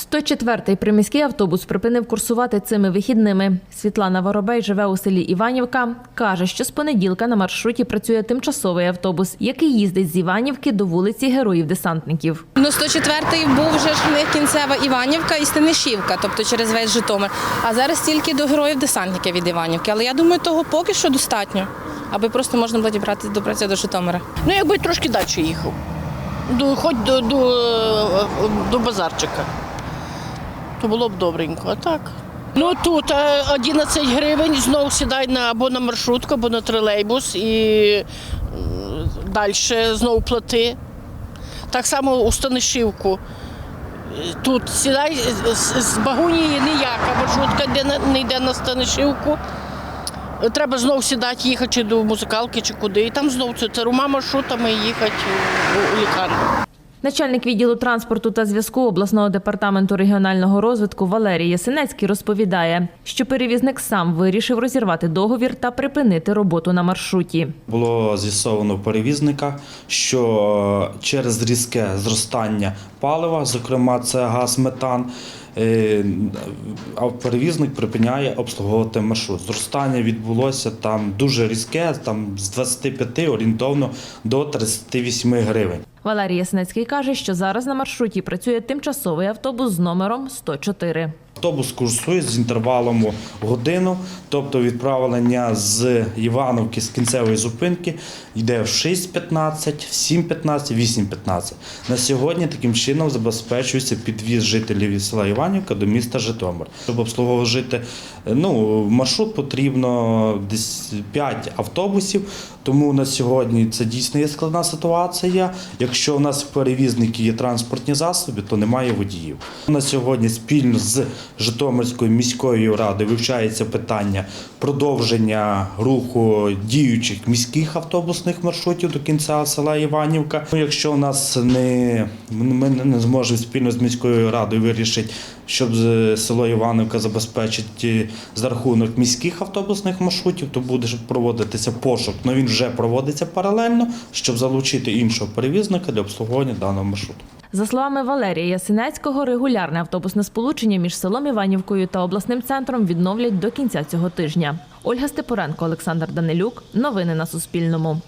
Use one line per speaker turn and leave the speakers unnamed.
104-й приміський автобус припинив курсувати цими вихідними. Світлана Воробей живе у селі Іванівка. Каже, що з понеділка на маршруті працює тимчасовий автобус, який їздить з Іванівки до вулиці Героїв-десантників.
Ну, 104-й був вже ж них кінцева Іванівка і Станишівка, тобто через весь Житомир. А зараз тільки до героїв десантників від Іванівки. Але я думаю, того поки що достатньо, аби просто можна було дібрати добратися до Житомира.
Ну, якби трошки далі їхав. До, хоч до, до, е, до базарчика. То було б добренько, а так. Ну тут е, 11 гривень, знову сідай на або на маршрутку, або на тролейбус і далі знову плати. Так само у Станишівку. Е, Тут сідай з, з- Багунії ніяка маршрутка не йде на Станишівку. Е, Треба знову сідати, їхати до музикалки, чи куди. І там знову це трьома маршрутами їхати у лікарню.
Начальник відділу транспорту та зв'язку обласного департаменту регіонального розвитку Валерій Ясинецький розповідає, що перевізник сам вирішив розірвати договір та припинити роботу на маршруті.
Було з'ясовано перевізника, що через різке зростання палива, зокрема це газ метан, е, перевізник припиняє обслуговувати маршрут. Зростання відбулося там дуже різке, там з 25 орієнтовно до 38 гривень.
Валерій Яснецький каже, що зараз на маршруті працює тимчасовий автобус з номером 104.
Автобус курсує з інтервалом годину, тобто відправлення з Івановки з кінцевої зупинки йде в 6.15, в 7.15, 8.15. На сьогодні таким чином забезпечується підвіз жителів села Іванівка до міста Житомир. Щоб обслуговувати ну, маршрут, потрібно десь 5 автобусів, тому на сьогодні це дійсно є складна ситуація. Якщо у нас перевізники є транспортні засоби, то немає водіїв. На сьогодні спільно з Житомирською міською радою вивчається питання продовження руху діючих міських автобусних маршрутів до кінця села Іванівка. Ну, Якщо у нас не ми не зможемо спільно з міською радою вирішити, щоб село Іванівка забезпечити за рахунок міських автобусних маршрутів, то буде проводитися пошук. Ну він вже проводиться паралельно, щоб залучити іншого перевізника для обслуговування даного маршруту.
За словами Валерія Ясинецького, регулярне автобусне сполучення між селом Іванівкою та обласним центром відновлять до кінця цього тижня. Ольга Степоренко, Олександр Данилюк. Новини на Суспільному.